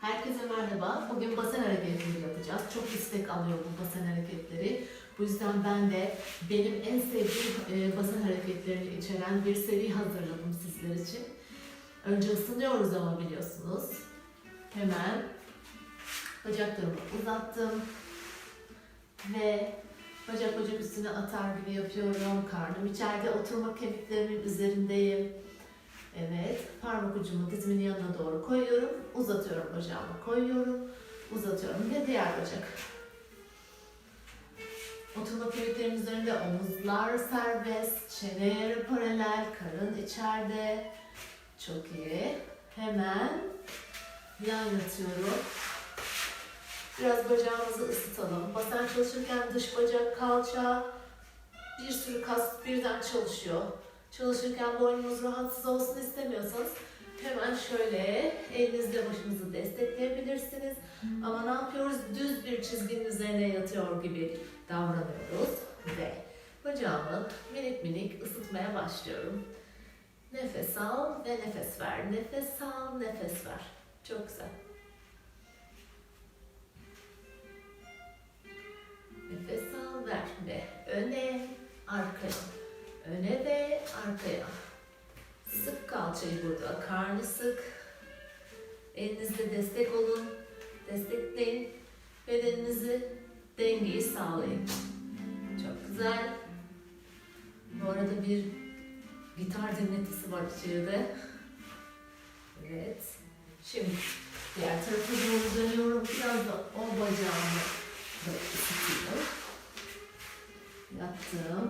Herkese merhaba. Bugün basen hareketleri yapacağız. Çok istek alıyor bu basen hareketleri. Bu yüzden ben de benim en sevdiğim e, basen hareketlerini içeren bir seri hazırladım sizler için. Önce ısınıyoruz ama biliyorsunuz. Hemen bacaklarımı uzattım. Ve bacak bacak üstüne atar gibi yapıyorum. Karnım içeride oturma kemiklerimin üzerindeyim. Evet, parmak ucumu dizimin yanına doğru koyuyorum, uzatıyorum bacağımı, koyuyorum, uzatıyorum ve diğer bacak. Oturma kemiklerin üzerinde omuzlar serbest, çene yere paralel, karın içeride. Çok iyi. Hemen yan yatıyorum. Biraz bacağımızı ısıtalım. Basen çalışırken dış bacak, kalça, bir sürü kas birden çalışıyor. Çalışırken boynunuz rahatsız olsun istemiyorsanız hemen şöyle elinizle başınızı destekleyebilirsiniz. Ama ne yapıyoruz? Düz bir çizginin üzerine yatıyor gibi davranıyoruz ve bacağımı minik minik ısıtmaya başlıyorum. Nefes al ve nefes ver. Nefes al, nefes ver. Çok güzel. Nefes al, ver ve öne, arkaya. Öne ve arkaya. Sık kalçayı burada. Karnı sık. Elinizle destek olun. Destekleyin. Bedeninizi dengeyi sağlayın. Çok güzel. Bu arada bir gitar dinletisi var içeride. Evet. Şimdi diğer tarafa doğru dönüyorum. Biraz da o bacağımı da ısıtayım.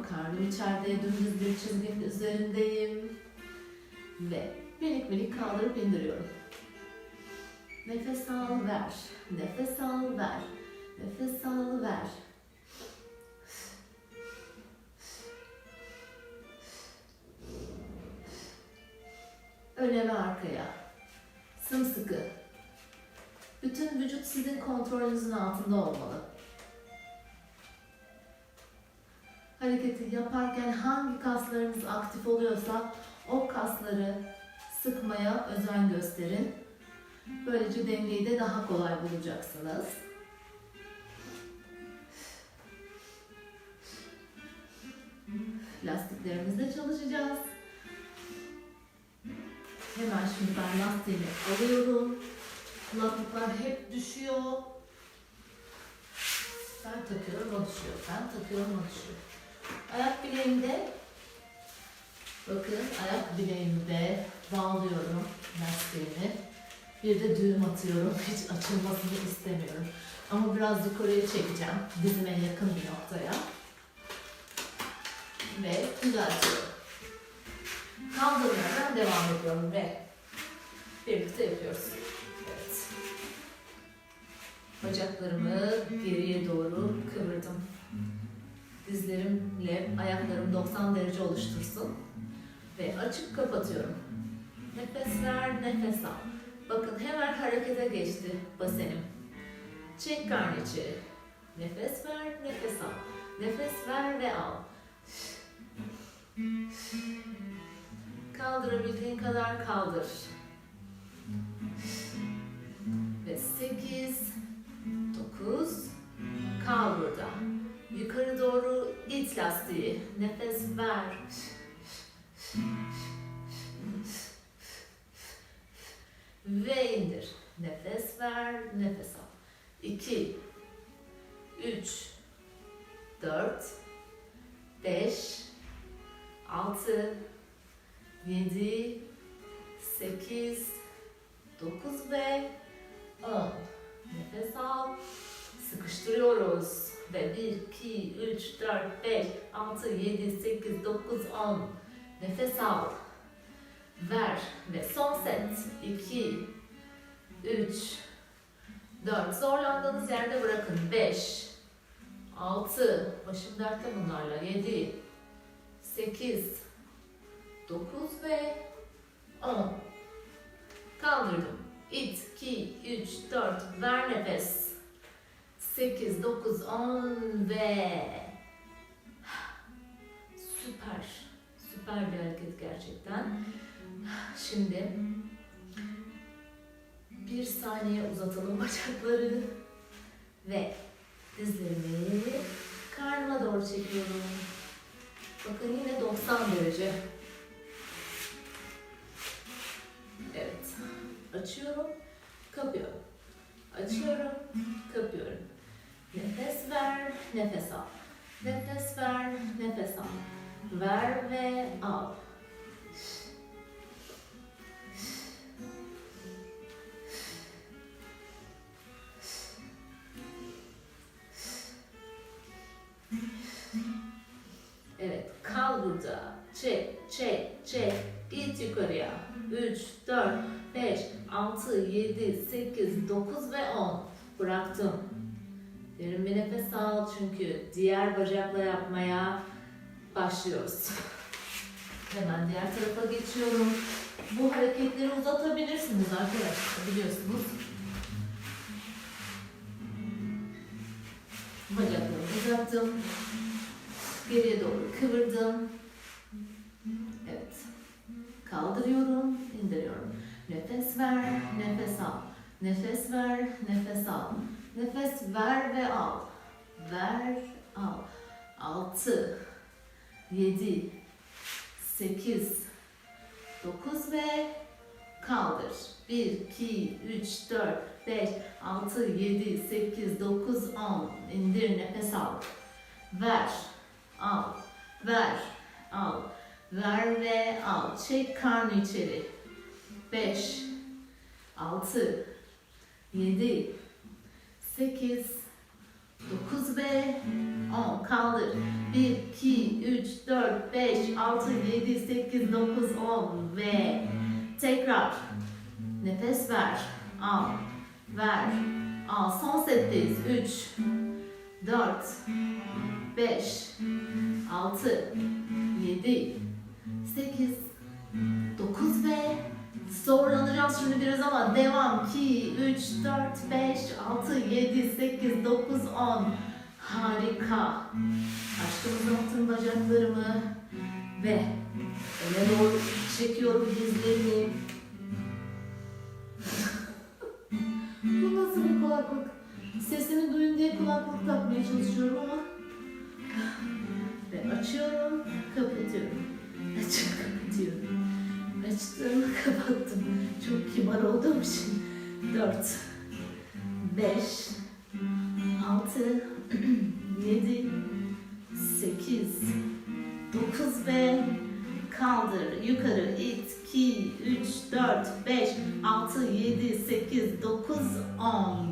Karnım içeride dümdüz bir çizginin üzerindeyim. Ve minik minik kaldırıp indiriyorum. Nefes al ver. Nefes al ver. Nefes al ver. Öne ve arkaya. Sımsıkı. Bütün vücut sizin kontrolünüzün altında olmalı. Hareketi yaparken hangi kaslarınız aktif oluyorsa o kasları sıkmaya özen gösterin. Böylece dengeyi de daha kolay bulacaksınız. Lastiklerimizle çalışacağız. Hemen şimdi ben lastiğimi alıyorum. Kulaklıklar hep düşüyor. Ben takıyorum, o düşüyor. Ben takıyorum, o düşüyor. Ayak bileğimde bakın ayak bileğimde bağlıyorum lastiğimi. Bir de düğüm atıyorum. Hiç açılmasını istemiyorum. Ama biraz yukarıya çekeceğim. Dizime yakın bir noktaya. Ve düzeltiyorum. Kaldığım yerden devam ediyorum ve birlikte yapıyoruz. Evet. Bacaklarımı geriye doğru kıvırdım dizlerimle ayaklarım 90 derece oluştursun. Ve açıp kapatıyorum. Nefes ver, nefes al. Bakın hemen harekete geçti basenim. Çek karnı içeri. Nefes ver, nefes al. Nefes ver ve al. Kaldırabildiğin kadar kaldır. Ve 8, 9, kal burada. Yukarı doğru it lastiği. Nefes ver. Ve indir. Nefes ver, nefes al. 2 3 4 5 6 7 8 9 ve 10. Nefes al. Sıkıştırıyoruz. Ve 1, 2, 3, 4, 5, 6, 7, 8, 9, 10. Nefes al. Ver. Ve son set. 2, 3, 4. Zorlandığınız yerde bırakın. 5, 6. Başım dertte bunlarla. 7, 8, 9 ve 10. Kaldırdım. İt, 2, 3, 4. Ver nefes. 8, 9, 10 ve süper. Süper bir hareket gerçekten. Şimdi Bir saniye uzatalım bacakları. Ve dizlerimi karnıma doğru çekiyorum. Bakın yine 90 derece. Evet. Açıyorum, kapıyorum. Açıyorum, kapıyorum. Nefes ver, nefes al. Nefes ver, nefes al. Ver ve al. Evet, kal burada. Çek, çek, çek. Git yukarıya. 3, 4, 5, 6, 7, 8, 9 ve 10. Bıraktım. Derin bir nefes al çünkü diğer bacakla yapmaya başlıyoruz. Hemen diğer tarafa geçiyorum. Bu hareketleri uzatabilirsiniz arkadaşlar biliyorsunuz. Bacaklarımı uzattım. Geriye doğru kıvırdım. Evet. Kaldırıyorum, indiriyorum. Nefes ver, nefes al. Nefes ver, nefes al. Nefes ver ve al. Ver, al. Altı, yedi, sekiz, dokuz ve kaldır. Bir, iki, üç, dört, beş, altı, yedi, sekiz, dokuz, on. İndir, nefes al. Ver, al. Ver, al. Ver ve al. Çek karnı içeri. Beş, altı, yedi, 8 9 ve 10 kaldır 1 2 3 4 5 6 7 8 9 10 ve tekrar. Nefes ver. Al. Ver. Al. Son setteyiz. 3 4 5 6 7 8 9 ve Zorlanacağız şimdi biraz ama devam. 2, 3, 4, 5, 6, 7, 8, 9, 10. Harika. Açtım uzattım bacaklarımı ve öne doğru çekiyorum dizlerimi. Bu nasıl bir kulaklık? Sesimi duyun diye kulaklık takmaya çalışıyorum ama kapattım. Çok kibar olduğum için. 4, 5, 6, 7, 8, 9 ve kaldır. Yukarı it. 2, 3, 4, 5, 6, 7, 8, 9, 10.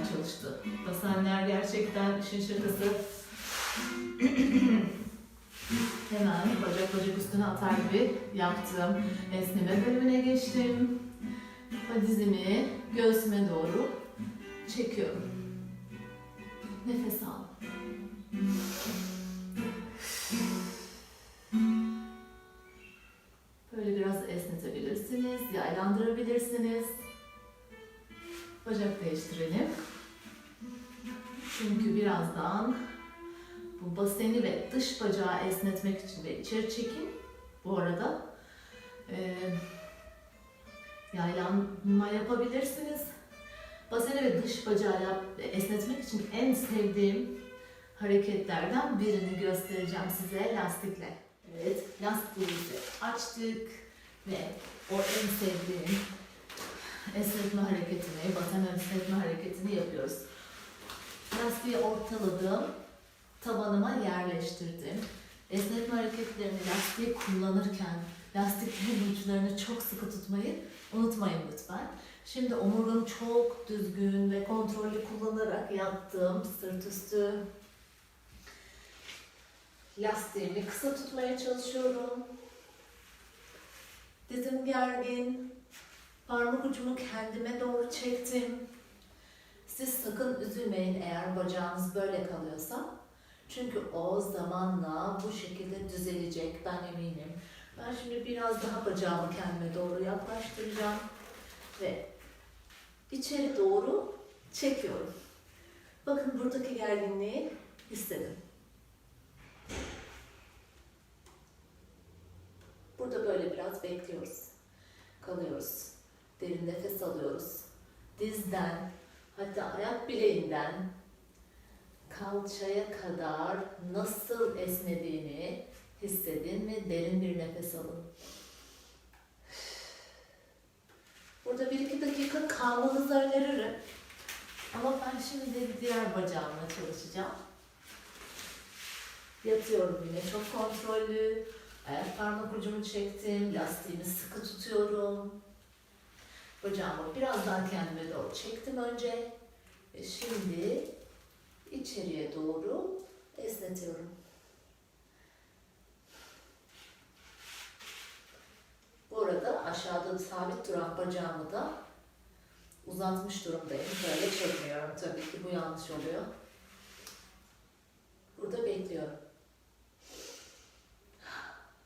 Güzel çalıştı. Basenler gerçekten işin şakası. Hemen bacak bacak üstüne atar gibi yaptım. Esneme bölümüne geçtim. Dizimi göğsüme doğru çekiyorum. Nefes al. Böyle biraz esnetebilirsiniz, yaylandırabilirsiniz. Birazdan bu baseni ve dış bacağı esnetmek için de içeri çekin. Bu arada e, yaylanma yapabilirsiniz. Baseni ve dış bacağı yap, esnetmek için en sevdiğim hareketlerden birini göstereceğim size lastikle. Evet, lastiğimizi açtık ve o en sevdiğim esnetme hareketini, basen esnetme hareketini yapıyoruz. Lastiği ortaladım, tabanıma yerleştirdim. Esnetme hareketlerini lastiği kullanırken lastiklerin uçlarını çok sıkı tutmayı unutmayın lütfen. Şimdi omurgamı çok düzgün ve kontrollü kullanarak yattım. Sırt üstü lastiğimi kısa tutmaya çalışıyorum. Dizim gergin. Parmak ucumu kendime doğru çektim. Siz sakın üzülmeyin eğer bacağınız böyle kalıyorsa. Çünkü o zamanla bu şekilde düzelecek ben eminim. Ben şimdi biraz daha bacağımı kendime doğru yaklaştıracağım ve içeri doğru çekiyorum. Bakın buradaki gerginliği hissedin. Burada böyle biraz bekliyoruz. Kalıyoruz. Derin nefes alıyoruz. Dizden, hatta ayak bileğinden kalçaya kadar nasıl esnediğini hissedin ve derin bir nefes alın. Burada bir iki dakika kalmanızı öneririm. Ama ben şimdi diğer bacağımla çalışacağım. Yatıyorum yine çok kontrollü. Ayak parmak ucumu çektim. Lastiğimi sıkı tutuyorum. Bacağımı biraz daha kendime doğru çektim önce. Ve şimdi içeriye doğru esnetiyorum. Bu arada aşağıda sabit duran bacağımı da uzatmış durumdayım. Böyle çekmiyorum tabii ki bu yanlış oluyor. Burada bekliyorum.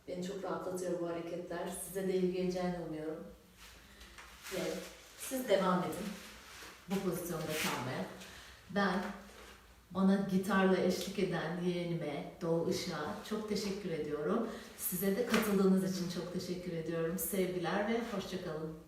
Beni çok rahatlatıyor bu hareketler. Size de iyi geleceğini umuyorum. Ve siz devam edin bu pozisyonda kalmaya. Ben bana gitarla eşlik eden yeğenime, Doğu Işık'a çok teşekkür ediyorum. Size de katıldığınız için çok teşekkür ediyorum. Sevgiler ve hoşçakalın.